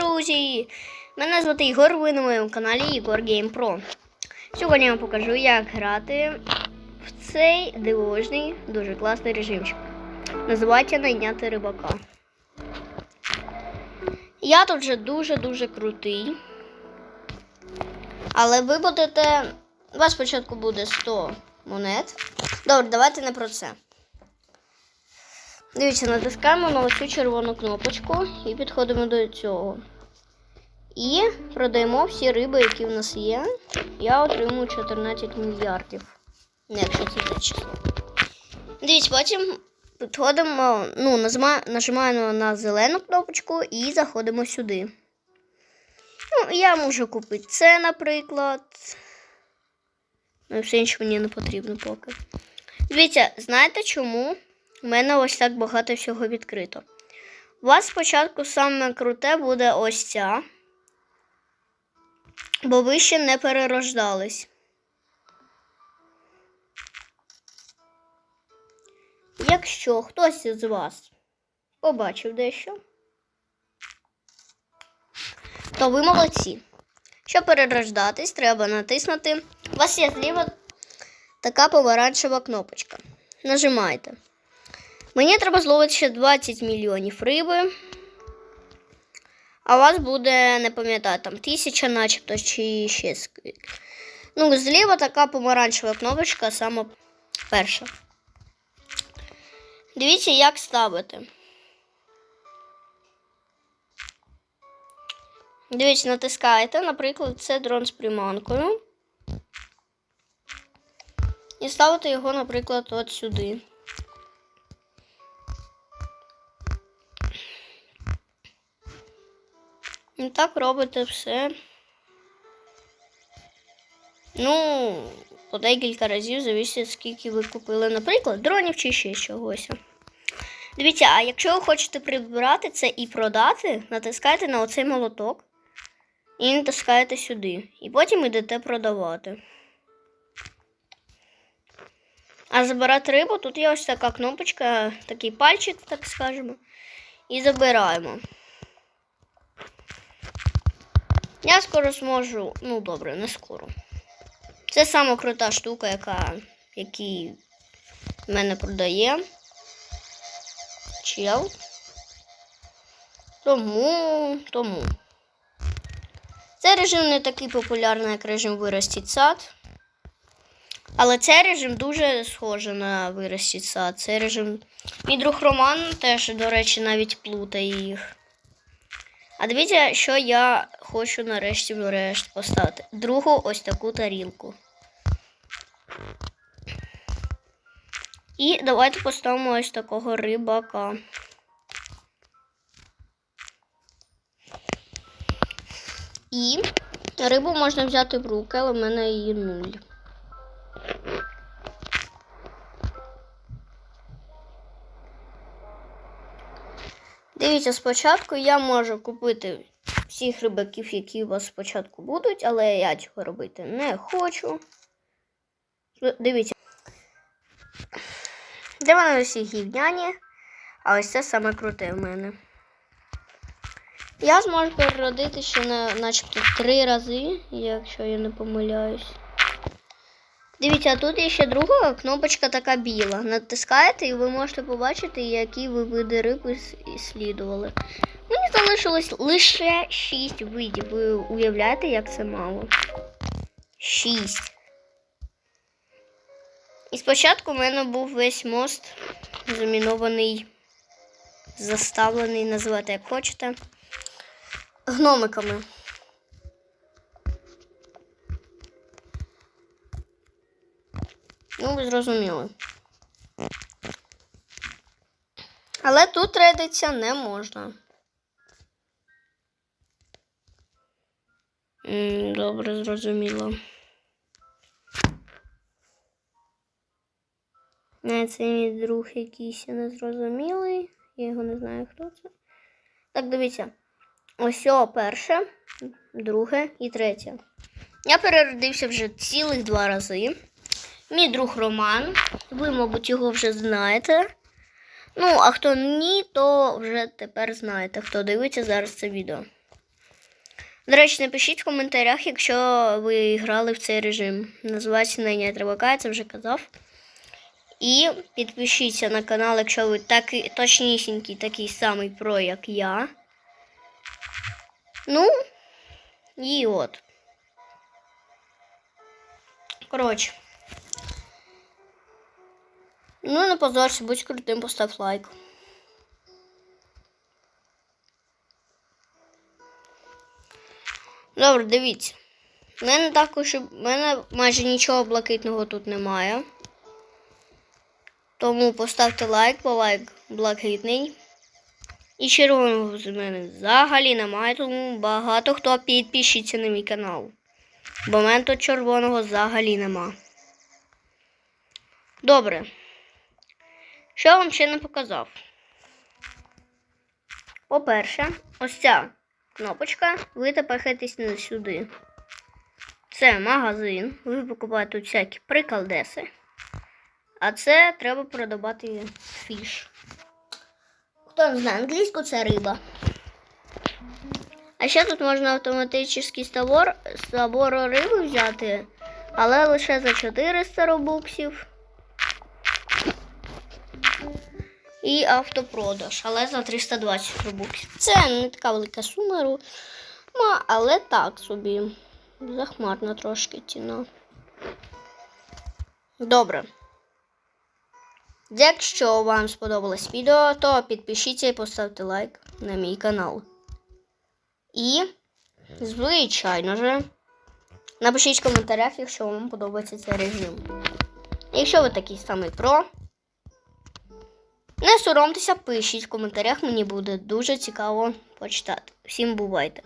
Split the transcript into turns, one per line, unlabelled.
Друзі! Мене звати Ігор, ви на моєму каналі Ігор Game. Сьогодні я вам покажу, як грати в цей дивовижний, дуже класний режимчик. Називається найняти рибака. Я тут вже дуже-дуже крутий. Але ви будете. У вас спочатку буде 100 монет. Добре, давайте не про це. Дивіться, натискаємо на оцю червону кнопочку і підходимо до цього. І продаємо всі риби, які в нас є. Я отримую 14 мільярдів. Ну, якщо це те число. Дивіться, потім підходимо, ну, нажимаємо на зелену кнопочку і заходимо сюди. Ну, я можу купити це, наприклад. Ну, і все інше мені не потрібно поки. Дивіться, знаєте чому? У мене ось так багато всього відкрито. У вас спочатку саме круте буде ось ця, бо ви ще не перерождались. Якщо хтось із вас побачив дещо, то ви молодці. Щоб перерождатись, треба натиснути. У вас є зліва така помаранчева кнопочка. Нажимайте. Мені треба зловити ще 20 мільйонів риби. А у вас буде, не пам'ятаю, там тисяча, начебто, чи ще. Ну, зліва така помаранчева кнопочка, сама перша. Дивіться, як ставити. Дивіться, натискаєте, наприклад, це дрон з приманкою. І ставите його, наприклад, от сюди. І так робите все. Ну, по декілька разів завісить, скільки ви купили, наприклад, дронів чи ще чогось. Дивіться, а якщо ви хочете прибрати це і продати, натискайте на оцей молоток і натискаєте сюди. І потім йдете продавати. А забирати рибу, тут є ось така кнопочка, такий пальчик, так скажемо. І забираємо. Я скоро зможу. Ну, добре, не скоро. Це сама крута штука, яка який мене продає. Чел. Тому, тому. Цей режим не такий популярний, як режим виростіть сад. Але цей режим дуже схожий на виростіть сад. Цей режим. Мій друг Роман теж, до речі, навіть плутає їх. А дивіться, що я хочу нарешті врешті поставити. Другу ось таку тарілку. І давайте поставимо ось такого рибака. І рибу можна взяти в руки, але в мене її нуль. Дивіться, спочатку я можу купити всіх рибаків, які у вас спочатку будуть, але я цього робити не хочу. Дивіться. Для мене всі гівняні, а ось це саме круте в мене. Я зможу переродити ще на начебто три рази, якщо я не помиляюсь. Дивіться, тут є ще друга кнопочка така біла. Натискаєте і ви можете побачити, які ви види риби слідували. Мені залишилось лише 6 видів. Ви уявляєте, як це мало? 6. І спочатку в мене був весь мост замінований, заставлений, називайте як хочете, гномиками. Ну, ви зрозуміли. Але тут редиться не можна. Добре, зрозуміло. Не, це мій друг якийсь незрозумілий. Я його не знаю, хто це. Так, дивіться. Ось перше, друге і третє. Я переродився вже цілих два рази. Мій друг Роман. Ви, мабуть, його вже знаєте. Ну, а хто ні, то вже тепер знаєте, хто дивиться зараз це відео. До речі, напишіть в коментарях, якщо ви грали в цей режим. Називається Найняти рибака, я це вже казав. І підпишіться на канал, якщо ви такий точнісінький, такий самий про, як я. Ну, і от. Коротше. Ну, не позорся, будь крутим, постав лайк. Добре, дивіться. У мене також в мене майже нічого блакитного тут немає. Тому поставте лайк, бо лайк блакитний. І червоного з мене взагалі немає, тому багато хто підпишіться на мій канал. Бо в мене тут червоного взагалі нема. Добре. Що я вам ще не показав? По-перше, ось ця кнопочка, ви тепехаєтесь не сюди. Це магазин. Ви покупаєте тут всякі приколдеси. А це треба продавати фіш. Хто не знає англійську, це риба. А ще тут можна автоматичний стабор, стабор риби взяти, але лише за 400 робуксів. І автопродаж, але за 320 робуксів. Це не така велика сума, але так собі. Захмарна трошки ціна. Добре. Якщо вам сподобалось відео, то підпишіться і поставте лайк на мій канал. І, звичайно же, напишіть в коментарях, якщо вам подобається цей режим. Якщо ви такий самий про, не соромтеся, пишіть в коментарях, мені буде дуже цікаво почитати. Всім бувайте!